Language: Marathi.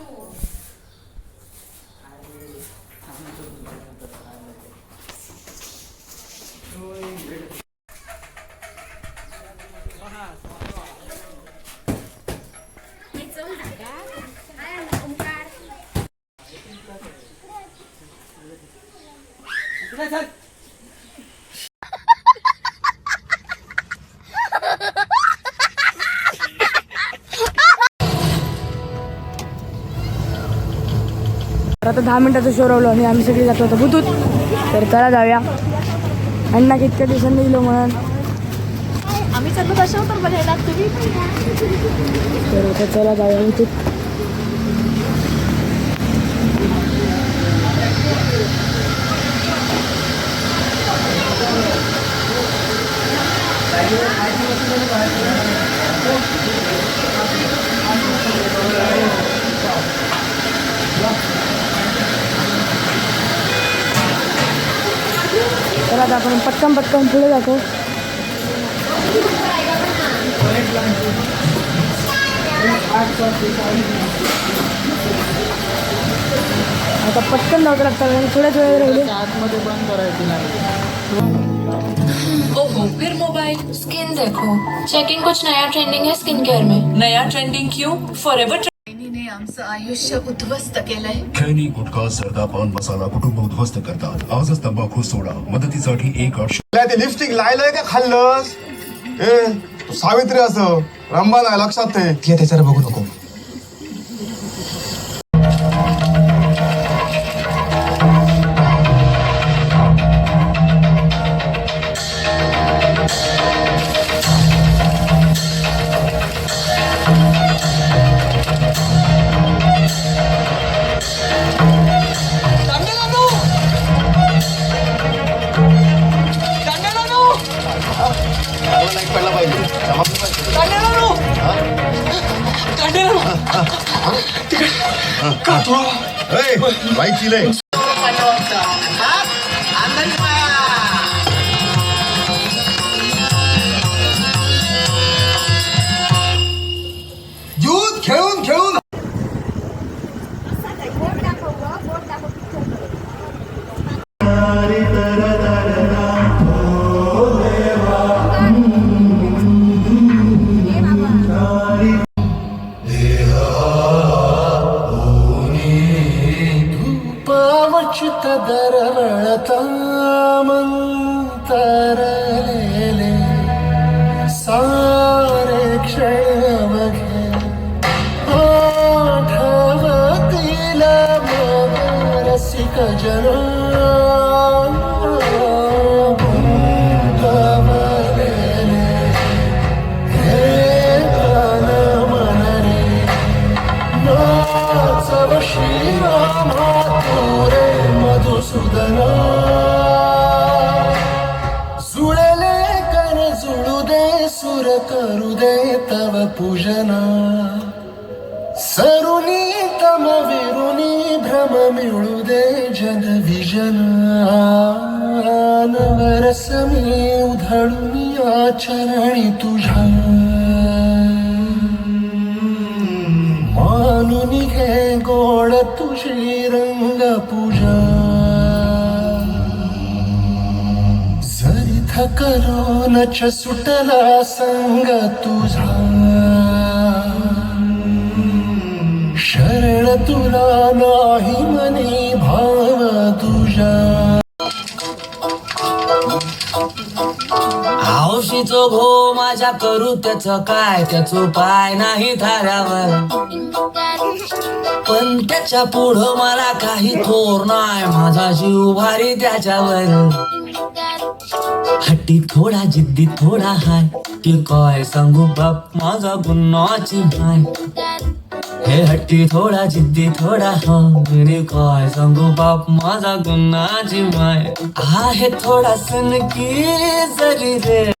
I. good. आता दहा मिनिटाचं शो रावलो आणि आम्ही सगळे जातो होतो बुतूत. तर चला जाऊया. अण्णा इतक्या दिवसांनी गेलो म्हणून? आम्ही चाललो तर बघायला. तुम्ही तर आता चला जाऊया बुतूत. तर आता आपण पटकन पटकन पुढे जातो आता पटकन जावं लागतं कारण थोड्याच वेळ राहिले ओहो फिर मोबाइल। स्किन देखो। चेकिंग कुछ नया ट्रेंडिंग है स्किन केयर में? नया ट्रेंडिंग क्यों? फॉर एवर ने आमचं आयुष्य उद्ध्वस्त केलंय. खैनी गुटखा सरदा पान मसाला कुटुंब उद्ध्वस्त करतात. आजच तंबाखू सोडा. मदतीसाठी एक आठ काय ते लिपस्टिक लायलंय का खाल्लंस? ए तू सावित्री असं. रंबा नाही लक्षात ते ती त्याच्यावर बघू नको. पाहिजे दूध खेळून खेळून ಪಾವಚಿತ ದರವಳ ತಾಮಂತರಲೇಲೆ ಸಾರೆ ಕ್ಷಣವಗೆ ಆಠವತಿಲ ಮಾನಸಿಕ ಜನ Shiva Maha मधुसूदना जुळले कर जुळू दे सुर तव पूजना विरुनी भ्रम मिळू दे जग विजन नवरस मी उधळून आचरणी तुझ्या मानून घे गोड तुझी रंग पूजा। जरी थकलो नच सुटला संग तुझा। शरण तुला नाही मनी भाव तुझा। हौशीचो घो माझ्या करू त्याच काय? त्याच पाय नाही थाऱ्यावर पण त्याच्या पुढं मला काही थोर नाही. माझा जीव भारी त्याच्यावर. हट्टी थोडा जिद्दी थोडा हाय. की काय सांगू बाप? माझा गुन्हाची माय हे हट्टी थोडा जिद्दी थोडा हाय. काय सांगू बाप? माझा गुन्हाची माय आहे थोडा सनकी जरी रे.